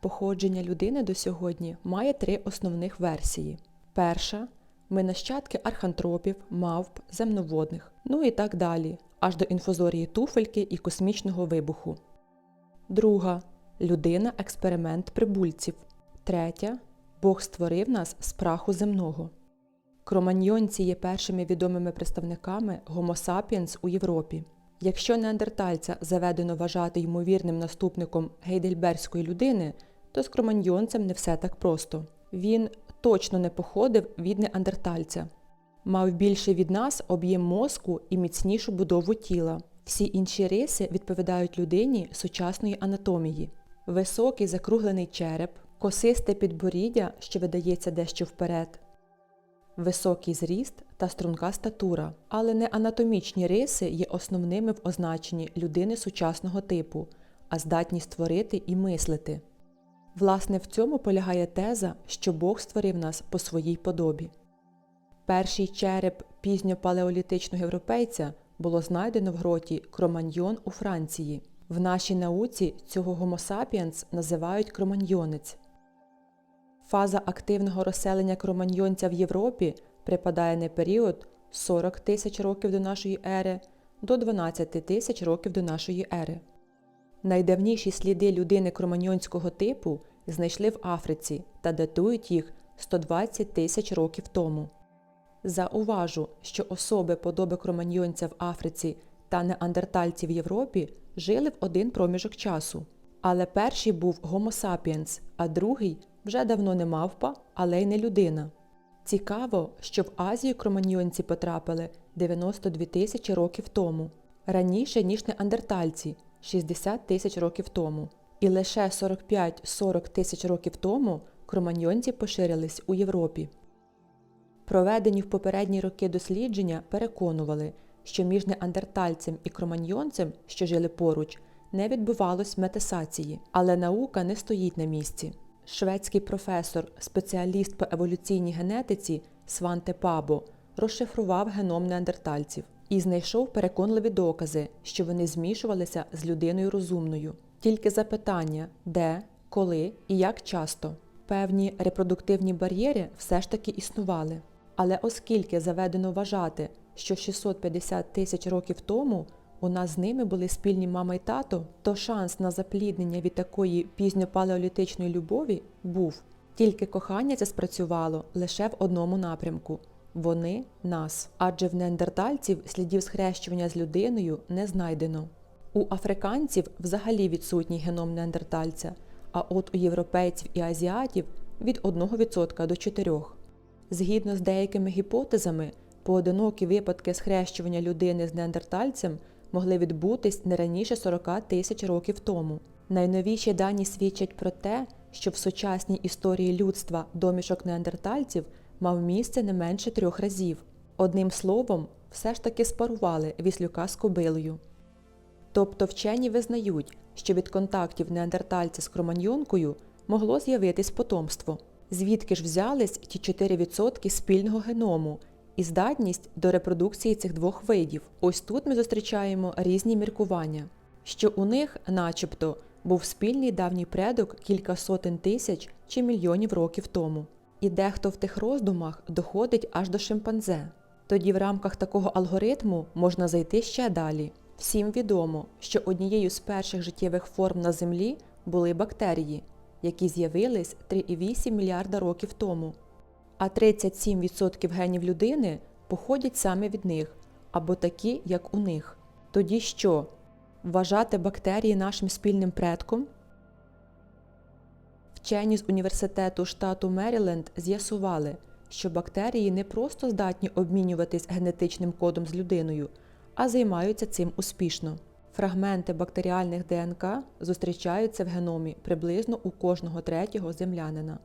Походження людини до сьогодні має три основних версії. Перша ми нащадки архантропів, мавп, земноводних, ну і так далі, аж до інфузорії туфельки і космічного вибуху. Друга людина експеримент прибульців. Третя Бог створив нас з праху земного. Кроманьйонці є першими відомими представниками Homo sapiens у Європі. Якщо неандертальця заведено вважати ймовірним наступником гейдельберської людини, то з кроманьйонцем не все так просто. Він точно не походив від неандертальця. Мав більше від нас об'єм мозку і міцнішу будову тіла. Всі інші риси відповідають людині сучасної анатомії. Високий закруглений череп, косисте підборіддя, що видається дещо вперед, високий зріст та струнка статура, але не анатомічні риси є основними в означенні людини сучасного типу, а здатність творити і мислити. Власне, в цьому полягає теза, що Бог створив нас по своїй подобі. Перший череп пізньопалеолітичного європейця було знайдено в гроті Кроманьйон у Франції. В нашій науці цього sapiens називають кроманьйонець. Фаза активного розселення кроманьйонця в Європі припадає на період 40 тисяч років до нашої ери до 12 тисяч років до нашої ери. Найдавніші сліди людини кроманьйонського типу знайшли в Африці та датують їх 120 тисяч років тому. Зауважу, що особи подоби кроманьйонця в Африці та неандертальці в Європі жили в один проміжок часу. Але перший був Homo sapiens, а другий вже давно не мавпа, але й не людина. Цікаво, що в Азію кроманьйонці потрапили 92 тисячі років тому, раніше, ніж неандертальці 60 тисяч років тому. І лише 45-40 тисяч років тому кроманьйонці поширились у Європі. Проведені в попередні роки дослідження переконували, що між неандертальцем і кроманьйонцем, що жили поруч, не відбувалось метасації, але наука не стоїть на місці. Шведський професор, спеціаліст по еволюційній генетиці Сванте Пабо розшифрував геном неандертальців і знайшов переконливі докази, що вони змішувалися з людиною розумною. Тільки запитання, де, коли і як часто. Певні репродуктивні бар'єри все ж таки існували. Але оскільки заведено вважати, що 650 тисяч років тому у нас з ними були спільні мама й тато, то шанс на запліднення від такої пізньопалеолітичної любові був. Тільки кохання це спрацювало лише в одному напрямку вони нас. Адже в неандертальців слідів схрещування з людиною не знайдено. У африканців взагалі відсутній геном неандертальця, а от у європейців і азіатів від 1% до 4%. Згідно з деякими гіпотезами, поодинокі випадки схрещування людини з неандертальцем могли відбутись не раніше 40 тисяч років тому. Найновіші дані свідчать про те, що в сучасній історії людства домішок неандертальців мав місце не менше трьох разів. Одним словом, все ж таки спарували віслюка з кобилою. Тобто вчені визнають, що від контактів неандертальця з кроманьйонкою могло з'явитись потомство, звідки ж взялись ті 4% спільного геному і здатність до репродукції цих двох видів. Ось тут ми зустрічаємо різні міркування, що у них, начебто, був спільний давній предок кілька сотень тисяч чи мільйонів років тому. І дехто в тих роздумах доходить аж до шимпанзе. Тоді в рамках такого алгоритму можна зайти ще далі. Всім відомо, що однією з перших життєвих форм на Землі були бактерії, які з'явились 3,8 мільярда років тому. А 37% генів людини походять саме від них або такі, як у них. Тоді що? Вважати бактерії нашим спільним предком? Вчені з університету штату Меріленд з'ясували, що бактерії не просто здатні обмінюватись генетичним кодом з людиною, а займаються цим успішно. Фрагменти бактеріальних ДНК зустрічаються в геномі приблизно у кожного третього землянина.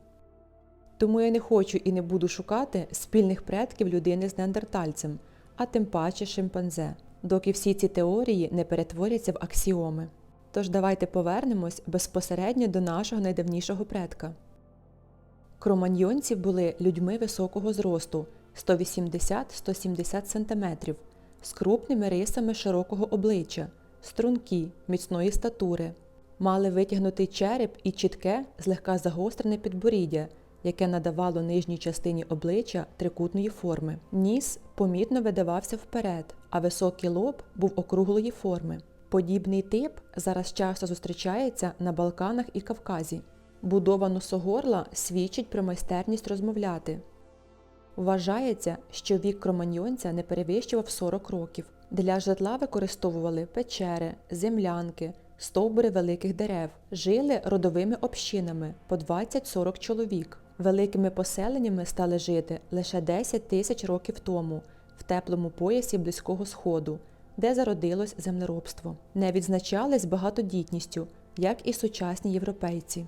Тому я не хочу і не буду шукати спільних предків людини з неандертальцем, а тим паче шимпанзе, доки всі ці теорії не перетворяться в аксіоми. Тож давайте повернемось безпосередньо до нашого найдавнішого предка. Кроманьйонці були людьми високого зросту 180-170 см, з крупними рисами широкого обличчя, стрункі, міцної статури. Мали витягнутий череп і чітке, злегка загострене підборіддя, яке надавало нижній частині обличчя трикутної форми. Ніс помітно видавався вперед, а високий лоб був округлої форми. Подібний тип зараз часто зустрічається на Балканах і Кавказі. Будова носогорла свідчить про майстерність розмовляти. Вважається, що вік кроманьйонця не перевищував 40 років. Для житла використовували печери, землянки, стовбури великих дерев, жили родовими общинами по 20-40 чоловік. Великими поселеннями стали жити лише 10 тисяч років тому в теплому поясі Близького Сходу, де зародилось землеробство. Не відзначались багатодітністю, як і сучасні європейці.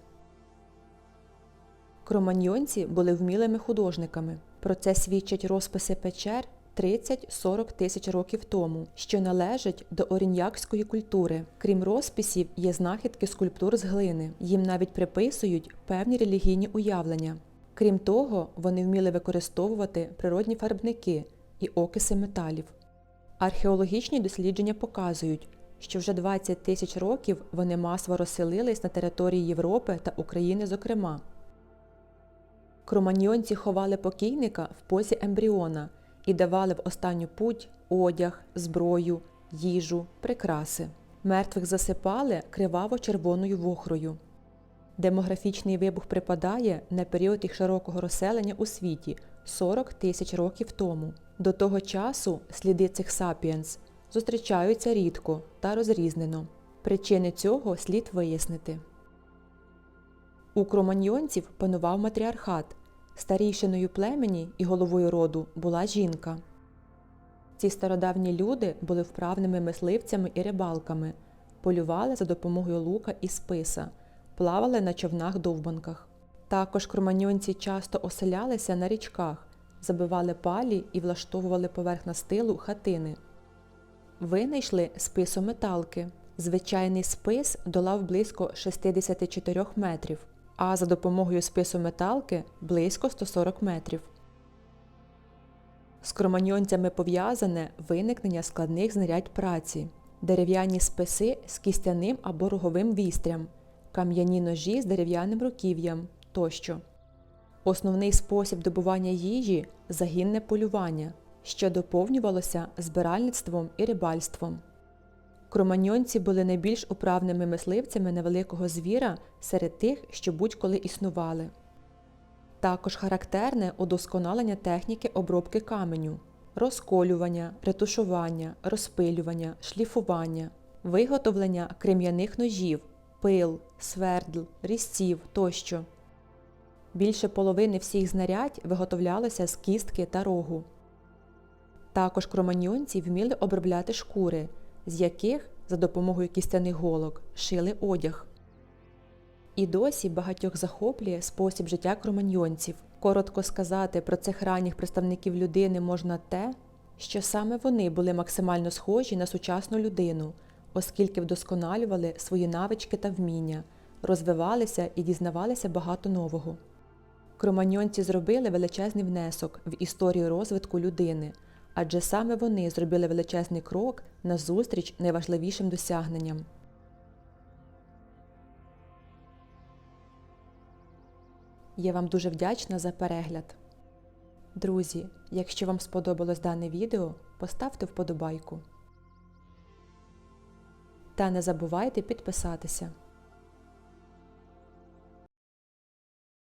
Кроманьйонці були вмілими художниками. Про це свідчать розписи печер 30-40 тисяч років тому, що належать до оріньякської культури. Крім розписів, є знахідки скульптур з глини. Їм навіть приписують певні релігійні уявлення. Крім того, вони вміли використовувати природні фарбники і окиси металів. Археологічні дослідження показують, що вже 20 тисяч років вони масово розселились на території Європи та України, зокрема. Кроманьйонці ховали покійника в позі ембріона і давали в останню путь одяг, зброю, їжу, прикраси. Мертвих засипали криваво-червоною вохрою. Демографічний вибух припадає на період їх широкого розселення у світі 40 тисяч років тому. До того часу сліди цих сапіенс зустрічаються рідко та розрізнено. Причини цього слід вияснити. У кроманьйонців панував матріархат. Старійшиною племені і головою роду була жінка. Ці стародавні люди були вправними мисливцями і рибалками, полювали за допомогою лука і списа, плавали на човнах-довбанках. Також кроманьонці часто оселялися на річках, забивали палі і влаштовували поверх настилу хатини. Винайшли списометалки. Звичайний спис долав близько 64 метрів а за допомогою спису металки близько 140 метрів. З кроманьонцями пов'язане виникнення складних знарядь праці, дерев'яні списи з кістяним або роговим вістрям, кам'яні ножі з дерев'яним руків'ям тощо. Основний спосіб добування їжі загінне полювання, що доповнювалося збиральництвом і рибальством. Кроманьонці були найбільш управними мисливцями невеликого звіра серед тих, що будь-коли існували. Також характерне удосконалення техніки обробки каменю, розколювання, ретушування, розпилювання, шліфування, виготовлення крем'яних ножів, пил, свердл, різців тощо. Більше половини всіх знарядь виготовлялося з кістки та рогу. Також кроманьонці вміли обробляти шкури з яких за допомогою кістяних голок шили одяг. І досі багатьох захоплює спосіб життя кроманьйонців. Коротко сказати про цих ранніх представників людини можна те, що саме вони були максимально схожі на сучасну людину, оскільки вдосконалювали свої навички та вміння, розвивалися і дізнавалися багато нового. Кроманьонці зробили величезний внесок в історію розвитку людини адже саме вони зробили величезний крок назустріч найважливішим досягненням. Я вам дуже вдячна за перегляд. Друзі, якщо вам сподобалось дане відео, поставте вподобайку. Та не забувайте підписатися.